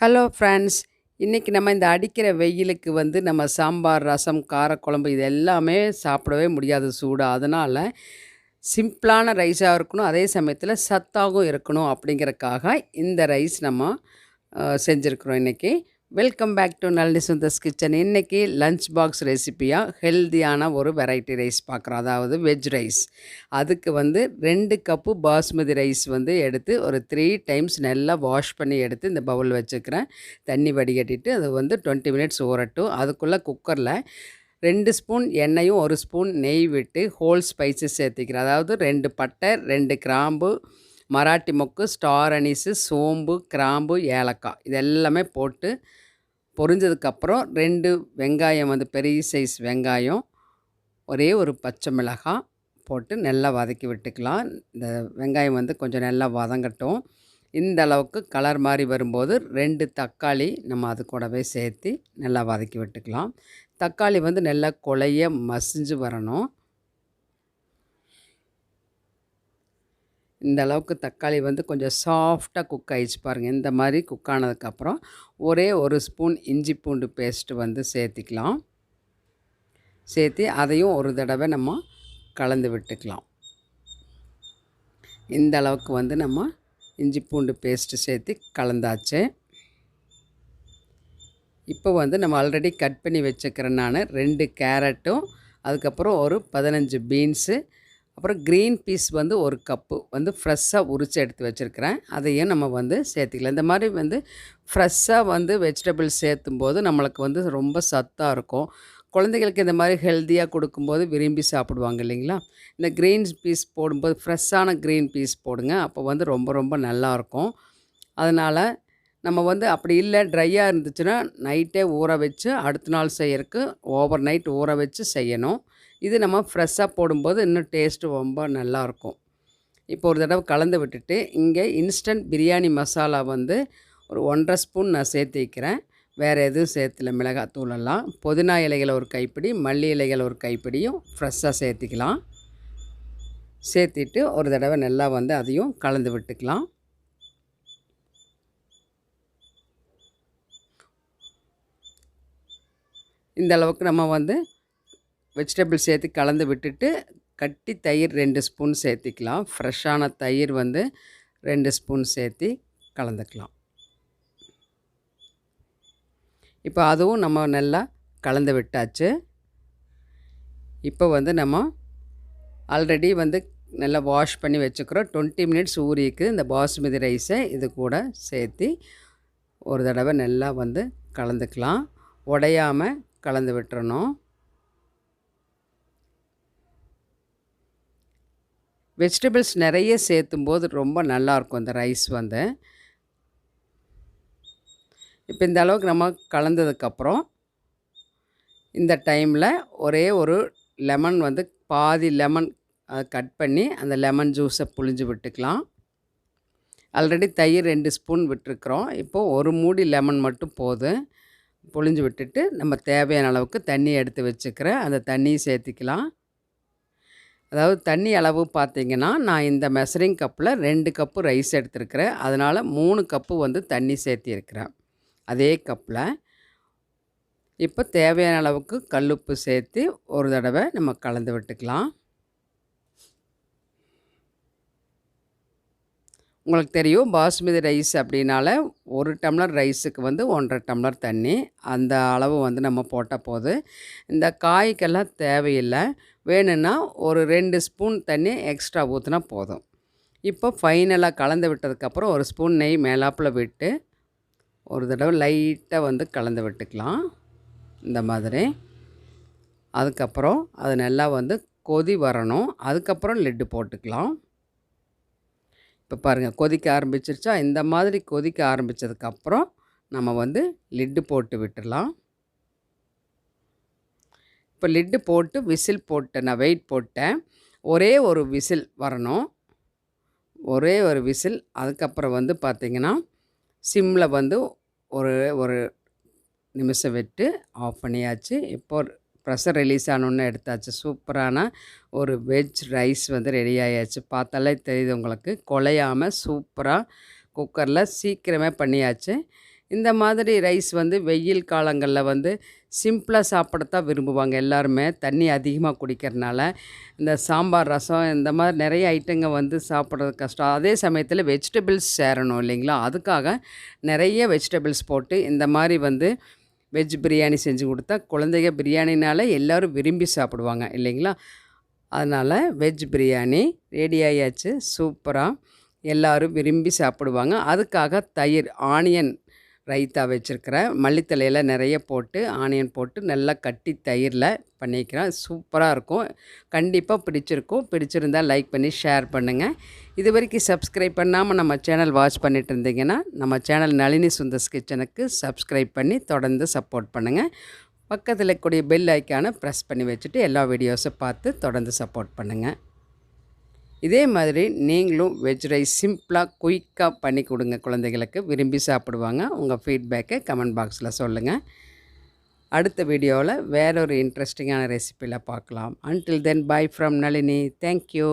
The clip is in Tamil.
ஹலோ ஃப்ரெண்ட்ஸ் இன்றைக்கி நம்ம இந்த அடிக்கிற வெயிலுக்கு வந்து நம்ம சாம்பார் ரசம் காரக்குழம்பு இது எல்லாமே சாப்பிடவே முடியாது சூடாக அதனால் சிம்பிளான ரைஸாக இருக்கணும். அதே சமயத்தில் சத்தாகவும் இருக்கணும் அப்படிங்கிறக்காக இந்த ரைஸ் நம்ம செஞ்சுருக்குறோம் இன்றைக்கி welcome back to Nalini Sundar's kitchen இன்றைக்கி லஞ்ச் பாக்ஸ் ரெசிப்பியாக ஹெல்தியான ஒரு வெரைட்டி ரைஸ் பார்க்குறோம். அதாவது வெஜ் ரைஸ் அதுக்கு வந்து ரெண்டு கப்பு பாஸ்மதி ரைஸ் வந்து எடுத்து ஒரு த்ரீ டைம்ஸ் நல்லா வாஷ் பண்ணி எடுத்து இந்த பவுல் வச்சுக்கிறேன். தண்ணி வடிகட்டிட்டு அது வந்து டுவெண்ட்டி மினிட்ஸ் ஊறட்டும். அதுக்குள்ளே குக்கரில் ரெண்டு ஸ்பூன் எண்ணெயும் ஒரு ஸ்பூன் நெய் விட்டு ஹோல் ஸ்பைசஸ் சேர்த்திக்கிறேன். அதாவது ரெண்டு பட்டை ரெண்டு கிராம்பு மராட்டி மொக்கு ஸ்டார் அனிஸு சோம்பு கிராம்பு ஏலக்காய். இது எல்லாமே போட்டு பொரிஞ்சதுக்கப்புறம் ரெண்டு வெங்காயம் வந்து பெரிய சைஸ் வெங்காயம் ஒரே ஒரு பச்சை மிளகாய் போட்டு நல்லா வதக்கி விட்டுக்கலாம். இந்த வெங்காயம் வந்து கொஞ்சம் நல்லா வதங்கட்டும். இந்த அளவுக்கு கலர் மாதிரி வரும்போது ரெண்டு தக்காளி நம்ம அது கூடவே சேர்த்து நல்லா வதக்கி விட்டுக்கலாம். தக்காளி வந்து நல்லா கொலைய மசிஞ்சு வரணும். இந்த அளவுக்கு தக்காளி வந்து கொஞ்சம் சாஃப்டாக குக் ஆகிடுச்சு பாருங்கள் இந்த மாதிரி குக் ஆனதுக்கப்புறம் ஒரே ஒரு ஸ்பூன் இஞ்சி பூண்டு பேஸ்ட்டு வந்து சேர்த்திக்கலாம். சேர்த்து அதையும் ஒரு தடவை நம்ம கலந்து விட்டுக்கலாம். இந்த அளவுக்கு வந்து நம்ம இஞ்சி பூண்டு பேஸ்ட்டு சேர்த்து கலந்தாச்சு. இப்போ வந்து நம்ம ஆல்ரெடி கட் பண்ணி வச்சுக்கிறேன் நான். ரெண்டு கேரட்டும் அதுக்கப்புறம் ஒரு பதினஞ்சு பீன்ஸு அப்புறம் க்ரீன் பீஸ் வந்து ஒரு கப்பு வந்து ஃப்ரெஷ்ஷாக உரித்து எடுத்து வச்சுருக்கிறேன். அதையும் நம்ம வந்து சேர்த்துக்கலாம். இந்த மாதிரி வந்து ஃப்ரெஷ்ஷாக வந்து வெஜிடபிள்ஸ் சேர்த்தும் போது நம்மளுக்கு வந்து ரொம்ப சத்தாக இருக்கும். குழந்தைகளுக்கு இந்த மாதிரி ஹெல்த்தியாக கொடுக்கும்போது விரும்பி சாப்பிடுவாங்க இல்லைங்களா? இந்த க்ரீன் பீஸ் போடும்போது ஃப்ரெஷ்ஷான க்ரீன் பீஸ் போடுங்க. அப்போ வந்து ரொம்ப ரொம்ப நல்லாயிருக்கும் அதனால் நம்ம வந்து அப்படி இல்லை ட்ரையாக இருந்துச்சுன்னா நைட்டே ஊற வச்சு அடுத்த நாள் செய்யறதுக்கு ஓவர் நைட் ஊற வச்சு செய்யணும். இது நம்ம ஃப்ரெஷ்ஷாக போடும்போது இன்னும் டேஸ்ட்டு ரொம்ப நல்லாயிருக்கும். இப்போ ஒரு தடவை கலந்து விட்டுட்டு இங்கே இன்ஸ்டன்ட் பிரியாணி மசாலா வந்து ஒரு ஒன்றரை ஸ்பூன் நான் சேர்த்து வைக்கிறேன். வேறு எதுவும் சேர்த்துல மிளகாத்தூளெல்லாம் புதினா இலைகளை ஒரு கைப்பிடி மல்லி இலைகள் ஒரு கைப்பிடியும் ஃப்ரெஷ்ஷாக சேர்த்திக்கலாம். சேர்த்திட்டு ஒரு தடவை நல்லா வந்து அதையும் கலந்து விட்டுக்கலாம். இந்த அளவுக்கு நம்ம வந்து வெஜிடபிள் சேர்த்து கலந்து விட்டுட்டு கட்டி தயிர் ரெண்டு ஸ்பூன் சேர்த்திக்கலாம். ஃப்ரெஷ்ஷான தயிர் வந்து ரெண்டு ஸ்பூன் சேர்த்து கலந்துக்கலாம். இப்போ அதுவும் நம்ம நல்லா கலந்து விட்டாச்சு. இப்போ வந்து நம்ம ஆல்ரெடி வந்து நல்லா வாஷ் பண்ணி வச்சுக்கிறோம். டுவெண்ட்டி மினிட்ஸ் ஊறிக்கு இந்த பாசுமதி ரைஸை இது கூட சேர்த்து ஒரு தடவை நல்லா வந்து கலந்துக்கலாம். உடையாமல் கலந்து விட்டுறணும். வெஜிடபிள்ஸ் நிறைய சேர்த்தும் போது ரொம்ப நல்லாயிருக்கும் அந்த ரைஸ் வந்து. இப்போ இந்த அளவுக்கு நம்ம கலந்ததுக்கப்புறம் இந்த டைமில் ஒரே ஒரு லெமன் வந்து பாதி லெமன் கட் பண்ணி அந்த லெமன் ஜூஸை புழிஞ்சு விட்டுக்கலாம். ஆல்ரெடி தயிர் ரெண்டு ஸ்பூன் விட்டுருக்குறோம். இப்போது ஒரு மூடி லெமன் மட்டும் போதும் புழிஞ்சு விட்டுட்டு நம்ம தேவையான அளவுக்கு தண்ணி எடுத்து வச்சுக்கிறேன் அந்த தண்ணியை சேர்த்திக்கலாம். அதாவது தண்ணி அளவு பார்த்தீங்கன்னா நான் இந்த மெஷரிங் கப்பில் ரெண்டு கப்பு ரைஸ் எடுத்துருக்கிறேன். அதனால் மூணு கப்பு வந்து தண்ணி சேர்த்திருக்கிறேன். அதே கப்பில் இப்போ தேவையான அளவுக்கு கல்லுப்பு சேர்த்து ஒரு தடவை நம்ம கலந்து விட்டுக்கலாம். உங்களுக்கு தெரியும் பாஸ்மதி ரைஸ் அப்படின்னால ஒரு டம்ளர் ரைஸுக்கு வந்து ஒன்றரை டம்ளர் தண்ணி. அந்த அளவு வந்து நம்ம போட்டால் போது இந்த காய்க்கெல்லாம் தேவையில்லை. வேணும்னா ஒரு ரெண்டு ஸ்பூன் தண்ணி எக்ஸ்ட்ரா ஊற்றினா போதும். இப்போ ஃபைனலாக கலந்து விட்டதுக்கப்புறம் ஒரு ஸ்பூன் நெய் மேலாப்பில் விட்டு ஒரு தடவை லைட்டாக வந்து கலந்து விட்டுக்கலாம். இந்த மாதிரி. அதுக்கப்புறம் அது நல்லா வந்து கொதி வரணும். அதுக்கப்புறம் லெட்டு போட்டுக்கலாம். இப்போ பாருங்கள் கொதிக்க ஆரம்பிச்சிருச்சா? இந்த மாதிரி கொதிக்க ஆரம்பித்ததுக்கப்புறம் நம்ம வந்து லிட்டு போட்டு விட்டுடலாம். இப்போ லிட்டு போட்டு விசில் போட்டேன் நான் வெயிட் போட்டேன். ஒரே ஒரு விசில் வரணும். ஒரே ஒரு விசில் அதுக்கப்புறம் வந்து பார்த்திங்கன்னா சிம்மில் வந்து ஒரு ஒரு நிமிஷம் விட்டு ஆஃப் பண்ணியாச்சு. இப்போ ப்ரெஷர் ரிலீஸ் ஆனோன்னு எடுத்தாச்சு. சூப்பரான ஒரு வெஜ் ரைஸ் வந்து ரெடி ஆயாச்சு. பார்த்தாலே தெரியுது உங்களுக்கு. குலையாமல் சூப்பராக குக்கரில் சீக்கிரமே பண்ணியாச்சு. இந்த மாதிரி ரைஸ் வந்து வெயில் காலங்களில் வந்து சிம்பிளாக சாப்பிடத்தான் விரும்புவாங்க எல்லாருமே. தண்ணி அதிகமாக குடிக்கிறனால இந்த சாம்பார் ரசம் இந்த மாதிரி நிறைய ஐட்டங்க வந்து சாப்பிட்றது கஷ்டம். அதே சமயத்தில் வெஜிடபிள்ஸ் சேரணும் இல்லைங்களா? அதுக்காக நிறைய வெஜிடபிள்ஸ் போட்டு இந்த மாதிரி வந்து வெஜ் பிரியாணி செஞ்சு கொடுத்தா குழந்தைங்க பிரியாணினால் எல்லோரும் விரும்பி சாப்பிடுவாங்க இல்லைங்களா? அதனால் வெஜ் பிரியாணி ரெடி ஆயாச்சு சூப்பராக எல்லோரும் விரும்பி சாப்பிடுவாங்க. அதுக்காக தயிர் ஆனியன் ரைத்தா வச்சுருக்கிறேன். மல்லித்தலையில் நிறைய போட்டு ஆனியன் போட்டு நல்லா கட்டி தயிரில் பண்ணிக்கிறேன். சூப்பராக இருக்கும். கண்டிப்பாக பிடிச்சிருக்கும். பிடிச்சிருந்தால் லைக் பண்ணி ஷேர் பண்ணுங்கள் இது வரைக்கும் சப்ஸ்கிரைப் பண்ணாமல் நம்ம சேனல் வாட்ச் பண்ணிட்டு இருந்தீங்கன்னா நம்ம சேனல் நளினி சுந்தர்ஸ் கிச்சனுக்கு சப்ஸ்கிரைப் பண்ணி தொடர்ந்து சப்போர்ட் பண்ணுங்கள் பக்கத்தில் இருக்கக்கூடிய பெல் ஐக்கானை ப்ரெஸ் பண்ணி வச்சுட்டு எல்லா வீடியோஸும் பார்த்து தொடர்ந்து சப்போர்ட் பண்ணுங்கள் இதே மாதிரி நீங்களும் வெஜ் ரைஸ் சிம்பிளாக குயிக்காக பண்ணி கொடுங்க. குழந்தைகளுக்கு விரும்பி சாப்பிடுவாங்க. உங்கள் ஃபீட்பேக்கை கமெண்ட் பாக்ஸில் சொல்லுங்கள் அடுத்த வீடியோவில் வேறொரு இன்ட்ரெஸ்டிங்கான ரெசிப்பியில் பார்க்கலாம். Until then bye from Nalini. Thank you